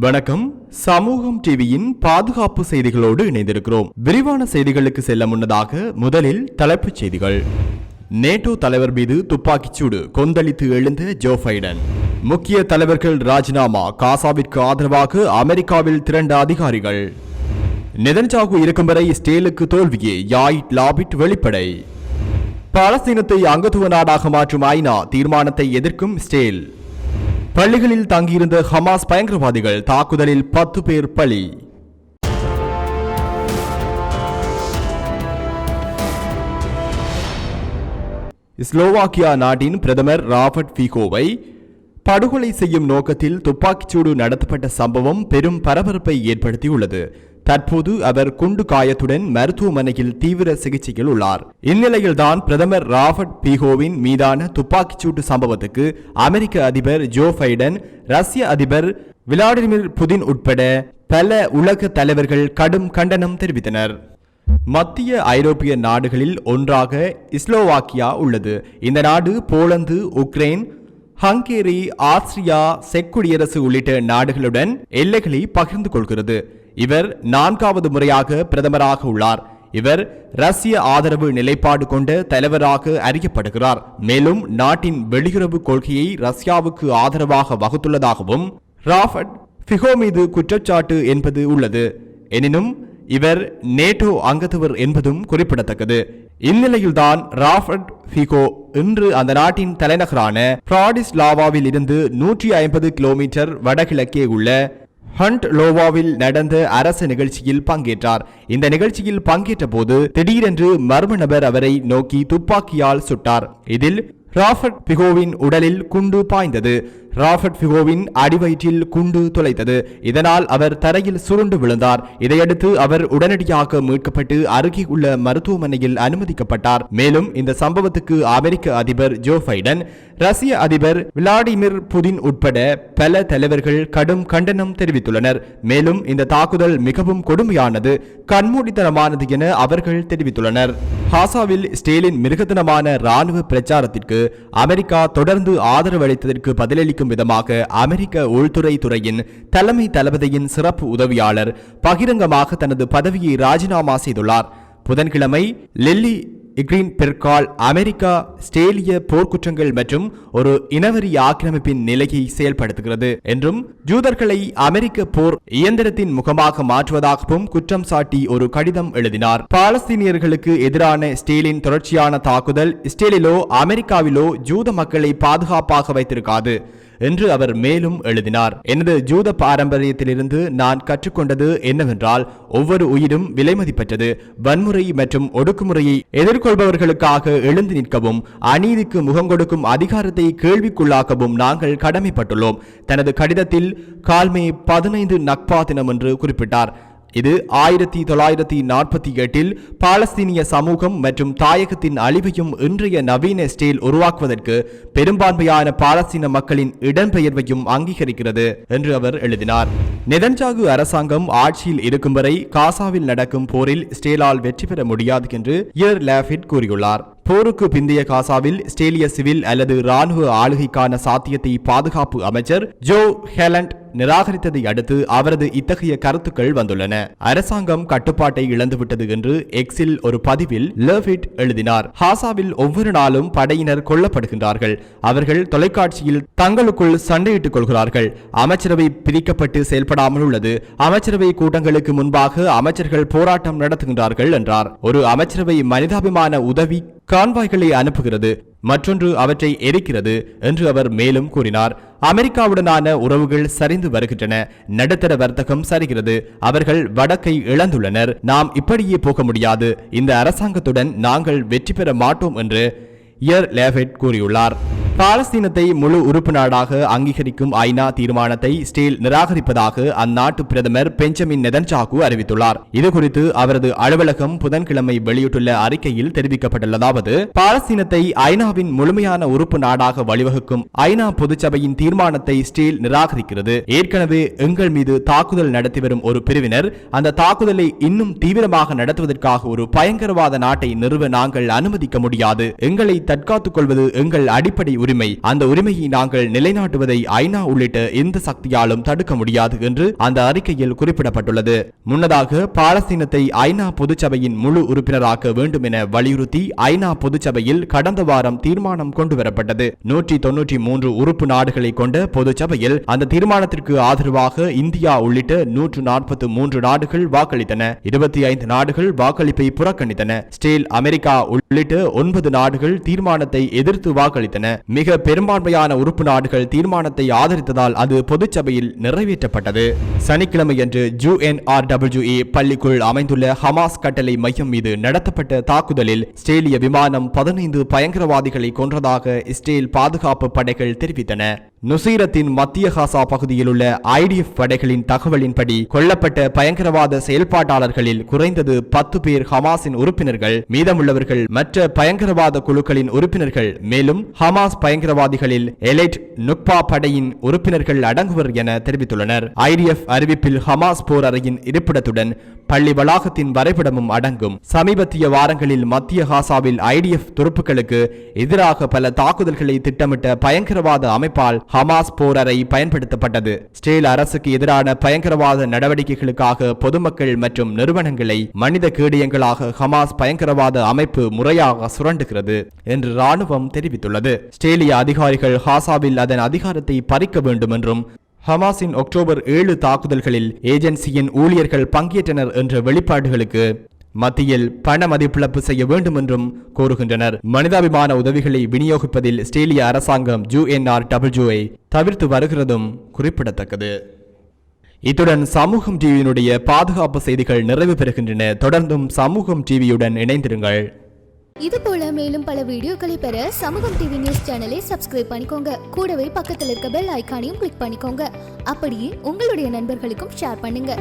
வணக்கம். சமூகம் டிவியின் பாதுகாப்பு செய்திகளோடு இணைந்திருக்கிறோம். விரிவான செய்திகளுக்கு செல்ல முன்னதாக முதலில் தலைப்புச் செய்திகள். நேட்டோ தலைவர் மீது துப்பாக்கிச்சூடு கொந்தளித்து எழுந்த ஜோ பைடன். முக்கிய தலைவர்கள் ராஜினாமா காசாவிற்கு ஆதரவாக அமெரிக்காவில் திரண்ட அதிகாரிகள். நெதன்ஜாகு இருக்கும் வரை ஸ்டேலுக்கு தோல்வியே யாயிட் லாபிட் வெளிப்படை. பாலஸ்தீனத்தை அங்கத்துவ நாடாக மாற்றும் ஐநா தீர்மானத்தை எதிர்க்கும் ஸ்டேல் பள்ளிகளில் தங்கியிருந்த ஹமாஸ் பயங்கரவாதிகள் தாக்குதலில் பத்து பேர் பலி. ஸ்லோவாக்கியா நாட்டின் பிரதமர் ராபர்ட் ஃபிகோவை படுகொலை செய்யும் நோக்கத்தில் துப்பாக்கிச்சூடு நடத்தப்பட்ட சம்பவம் பெரும் பரபரப்பை ஏற்படுத்தியுள்ளது. தற்போது அவர் குண்டு காயத்துடன் மருத்துவமனையில் தீவிர சிகிச்சையில் உள்ளார். இந்நிலையில்தான் பிரதமர் ராபர்ட் பீகோவின் மீதான துப்பாக்கிச்சூட்டு சம்பவத்துக்கு அமெரிக்க அதிபர் ஜோ பைடன் ரஷ்ய அதிபர் விளாடிமிர் புதின் உட்பட பல உலக தலைவர்கள் கடும் கண்டனம் தெரிவித்தனர். மத்திய ஐரோப்பிய நாடுகளில் ஒன்றாக இஸ்லோவாக்கியா உள்ளது. இந்த நாடு போலந்து உக்ரைன் ஹங்கேரி ஆஸ்திரியா செக் குடியரசு உள்ளிட்ட நாடுகளுடன் எல்லைகளை பகிர்ந்து கொள்கிறது. இவர் நான்காவது முறையாக பிரதமராக உள்ளார். இவர் ரஷ்ய ஆதரவு நிலைப்பாடு கொண்ட தலைவராக அறியப்படுகிறார். மேலும் நாட்டின் வெளியுறவு கொள்கையை ரஷ்யாவுக்கு ஆதரவாக வகுத்துள்ளதாகவும் ராபர்ட் ஃபிகோ மீது குற்றச்சாட்டு என்பது உள்ளது. எனினும் இவர் நேட்டோ அங்கத்தவர் என்பதும் குறிப்பிடத்தக்கது. இந்நிலையில்தான் ராபர்ட் ஃபிகோ இன்று அந்த நாட்டின் தலைநகரான பிராடிஸ் லாவாவில் இருந்து நூற்றி ஐம்பது கிலோமீட்டர் வடகிழக்கே உள்ள ஹண்ட் லோவாவில் நடந்த அரசு நிகழ்ச்சியில் பங்கேற்றார். இந்த நிகழ்ச்சியில் பங்கேற்ற போது திடீரென்று மர்ம நபர் அவரை நோக்கி துப்பாக்கியால் சுட்டார். இதில் ராபர்ட் பிகோவின் உடலில் குண்டு பாய்ந்தது. ராபர்ட் ஃபிகோவின் அடிவயிற்றில் குண்டு துளைத்தது இதனால் அவர் தரையில் சுருண்டு விழுந்தார். இதையடுத்து அவர் உடனடியாக மீட்கப்பட்டு அருகே உள்ள மருத்துவமனையில் அனுமதிக்கப்பட்டார். மேலும் இந்த சம்பவத்துக்கு அமெரிக்க அதிபர் ஜோ பைடன் ரஷ்ய அதிபர் விளாடிமிர் புதின் உட்பட பல தலைவர்கள் கடும் கண்டனம் தெரிவித்துள்ளனர். மேலும் இந்த தாக்குதல் மிகவும் கொடுமையானது கண்மூடித்தனமானது என அவர்கள் தெரிவித்துள்ளனர். ஹாசாவில் ஸ்டேலின் மிருகத்தனமான ராணுவ பிரச்சாரத்திற்கு அமெரிக்கா தொடர்ந்து ஆதரவு அளித்ததற்கு தெரிவிக்கும் விதமாக அமெரிக்க உள்துறை துறையின் தலைமை தளபதியின் சிறப்பு உதவியாளர் பகிரங்கமாக தனது பதவியை ராஜினாமா செய்துள்ளார். புதன்கிழமை லெல்லி இக்ரீன் பெர்கால் அமெரிக்கா ஸ்டேலிய போர்க்குற்றங்கள் மற்றும் ஒரு இனவரி ஆக்கிரமிப்பின் நிலையை செயல்படுத்துகிறது என்றும் ஜூதர்களை அமெரிக்க போர் இயந்திரத்தின் முகமாக மாற்றுவதாகவும் குற்றம் சாட்டி ஒரு கடிதம் எழுதினார். பாலஸ்தீனியர்களுக்கு எதிரான ஸ்டேலின் தொடர்ச்சியான தாக்குதல் ஸ்டேலிலோ அமெரிக்காவிலோ ஜூத மக்களை பாதுகாப்பாக வைத்திருக்காது. என்று அவர் மேலும் எழுதினார். எனது ஜூத பாரம்பரியத்திலிருந்து நான் கற்றுக்கொண்டது என்னவென்றால் ஒவ்வொரு உயிரும் விலைமதிப்பற்றது வன்முறை மற்றும் ஒடுக்குமுறையை எதிர்கொள்பவர்களுக்காக எழுந்து நிற்கவும் அநீதிக்கு முகம் கொடுக்கும் அதிகாரத்தை கேள்விக்குள்ளாக்கவும் நாங்கள் கடமைப்பட்டுள்ளோம். தனது கடிதத்தில் கால்மே பதினைந்து நக்பா தினம் என்று குறிப்பிட்டார். இது ஆயிரத்தி தொள்ளாயிரத்தி நாற்பத்தி எட்டில் பாலஸ்தீனிய சமூகம் மற்றும் தாயகத்தின் அழிவையும் இன்றைய நவீன ஸ்டேல் உருவாக்குவதற்கு பெரும்பான்மையான பாலஸ்தீன மக்களின் இடம்பெயர்வையும் அங்கீகரிக்கிறது என்று அவர் எழுதினார். நெதன்ஜாகு அரசாங்கம் ஆட்சியில் இருக்கும் வரை காசாவில் நடக்கும் போரில் ஸ்டேலால் வெற்றி பெற முடியாது என்று இயர் லேஃபிட் கூறியுள்ளார். போருக்கு பிந்தைய காசாவில் ஸ்டேலிய சிவில் அல்லது ராணுவ ஆளுகைக்கான சாத்தியத்தை பாதுகாப்பு அமைச்சர் ஜோ ஹெலண்ட் நிராகரித்ததை அடுத்து அவரது இத்தகைய கருத்துக்கள் வந்துள்ளன. அரசாங்கம் கட்டுப்பாட்டை இழந்துவிட்டது என்று எக்ஸில் ஒரு பதிவில் லெவிட் எழுதினார். ஹாசாவில் ஒவ்வொரு நாளும் படையினர் கொல்லப்படுகின்றார்கள். அவர்கள் தொலைக்காட்சியில் தங்களுக்குள் சண்டையிட்டுக் கொள்கிறார்கள். அமைச்சரவை பிரிக்கப்பட்டு செயல்படாமல் உள்ளது. அமைச்சரவை கூட்டங்களுக்கு முன்பாக அமைச்சர்கள் போராட்டம் நடத்துகின்றார்கள் என்றார். ஒரு அமைச்சரவை மனிதாபிமான உதவி கான்வாய்களை அனுப்புகிறது மற்றொன்று அவற்றை எரிக்கிறது என்று அவர் மேலும் கூறினார். அமெரிக்காவுடனான உறவுகள் சரிந்து வருகின்றன நடுத்தர வர்த்தகம் சரிகிறது அவர்கள் வடக்கை இழந்துள்ளனர் நாம் இப்படியே போக முடியாது இந்த அரசாங்கத்துடன் நாங்கள் வெற்றி பெற மாட்டோம் என்று இயர் லேஃபெட் கூறியுள்ளார். பாலஸ்தீனத்தை முழு உறுப்பு நாடாக அங்கீகரிக்கும் ஐநா தீர்மானத்தை ஸ்டீல் நிராகரிப்பதாக அந்நாட்டு பிரதமர் பெஞ்சமின் நெதன்சாகு அறிவித்துள்ளார். இதுகுறித்து அவரது அலுவலகம் புதன்கிழமை வெளியிட்டுள்ள அறிக்கையில் தெரிவிக்கப்பட்டுள்ளதாவது பாலஸ்தீனத்தை ஐநாவின் முழுமையான உறுப்பு நாடாக வழிவகுக்கும் ஐநா பொதுச்சபையின் தீர்மானத்தை ஸ்டீல் நிராகரிக்கிறது. ஏற்கனவே எங்கள் மீது தாக்குதல் நடத்தி வரும் ஒரு பிரிவினர் அந்த தாக்குதலை இன்னும் தீவிரமாக நடத்துவதற்காக ஒரு பயங்கரவாத நாட்டை நிறுவ நாங்கள் அனுமதிக்க முடியாது. எங்களை தற்காத்துக் கொள்வது எங்கள் அடிப்படை உரிமை. அந்த உரிமையை நாங்கள் நிலைநாட்டுவதை ஐநா உள்ளிட்ட எந்த சக்தியாலும் தடுக்க முடியாது என்று அந்த அறிக்கையில் குறிப்பிடப்பட்டுள்ளது. முன்னதாக பாலஸ்தீனத்தை ஐநா பொதுச்சபையின் முழு உறுப்பினராக்க வேண்டும் என வலியுறுத்தி ஐநா பொதுச்சபையில் கடந்த வாரம் தீர்மானம் கொண்டுவரப்பட்டது. நூற்றி தொன்னூற்றி மூன்று உறுப்பு நாடுகளை கொண்ட பொதுச்சபையில் அந்த தீர்மானத்திற்கு ஆதரவாக இந்தியா உள்ளிட்ட நூற்று நாற்பத்தி மூன்று நாடுகள் வாக்களித்தன. இருபத்தி ஐந்து நாடுகள் வாக்களிப்பை புறக்கணித்தன. ஸ்டேல் அமெரிக்கா உள்ளிட்ட ஒன்பது நாடுகள் தீர்மானத்தை எதிர்த்து வாக்களித்தன. மிக பெரும்பான்மையான உறுப்பு நாடுகள் தீர்மானத்தை ஆதரித்ததால் அது பொதுச்சபையில் நிறைவேற்றப்பட்டது. சனிக்கிழமையன்று யுஎன்ஆர்டபிள்யூஏ பள்ளிக்குள் அமைந்துள்ள ஹமாஸ் கட்டளை மையம் மீது நடத்தப்பட்ட தாக்குதலில் ஸ்டேலிய விமானம் பதினைந்து பயங்கரவாதிகளை கொன்றதாக இஸ்ரேல் பாதுகாப்பு படைகள் தெரிவித்தன. நுசீரத்தின் மத்திய காசா பகுதியில் உள்ள ஐடிஎஃப் படைகளின் தகவலின்படி கொல்லப்பட்ட பயங்கரவாத செயல்பாட்டாளர்களில் குறைந்தது பத்து பேர் ஹமாஸின் உறுப்பினர்கள் மீதமுள்ளவர்கள் மற்ற பயங்கரவாத குழுக்களின் உறுப்பினர்கள் மேலும் ஹமாஸ் பயங்கரவாதிகளில் எலைட் நுக்பா படையின் உறுப்பினர்கள் அடங்குவர் என தெரிவித்துள்ளனர். ஐடிஎஃப் அறிவிப்பில் ஹமாஸ் போர் அறையின் இருப்பிடத்துடன் பள்ளி வளாகத்தின் வரைபடமும் அடங்கும். சமீபத்திய வாரங்களில் மத்திய காசாவில் ஐடிஎஃப் துருப்புக்களுக்கு எதிராக பல தாக்குதல்களை திட்டமிட்ட பயங்கரவாத அமைப்பால் ஹமாஸ் போரறை பயன்படுத்தப்பட்டது. ஸ்டேல் அரசுக்கு எதிரான பயங்கரவாத நடவடிக்கைகளுக்காக பொதுமக்கள் மற்றும் நிறுவனங்களை மனித கேடியங்களாக ஹமாஸ் பயங்கரவாத அமைப்பு முறையாக சுரண்டுகிறது என்று ராணுவம் தெரிவித்துள்ளது. ஸ்டேலிய அதிகாரிகள் ஹாசாவில் அதன் அதிகாரத்தை பறிக்க வேண்டும் என்றும் ஹமாஸின் அக்டோபர் ஏழு தாக்குதல்களில் ஏஜென்சியின் ஊழியர்கள் பங்கேற்றனர் என்ற வெளிப்பாடுகளுக்கு மத்தியில் பண மதிப்பிழப்பு செய்ய வேண்டும் என்றும் கோருகின்றனர். மனிதாபிமான உதவிகளை விநியோகிப்பதில் ஸ்டேலிய அரசாங்கம் யுஎன்ஆர் டபிள்யூஐ தவிர்த்து வருகிறதும் குறிப்பிடத்தக்கது. இத்துடன் சமூகம் டிவியினுடைய பாதுகாப்பு செய்திகள் நிறைவு பெறுகின்றன. தொடர்ந்தும் சமூகம் டிவியுடன் இணைந்திருங்கள். இது போல மேலும் பல வீடியோக்களை பெற சமூகம் டிவி நியூஸ் சேனலை சப்ஸ்கிரைப் பண்ணிக்கோங்க. கூடவே பக்கத்தில் இருக்க பெல் ஐக்கானையும் கிளிக் பண்ணிக்கோங்க. அப்படியே உங்களுடைய நண்பர்களுக்கும் ஷேர் பண்ணுங்க.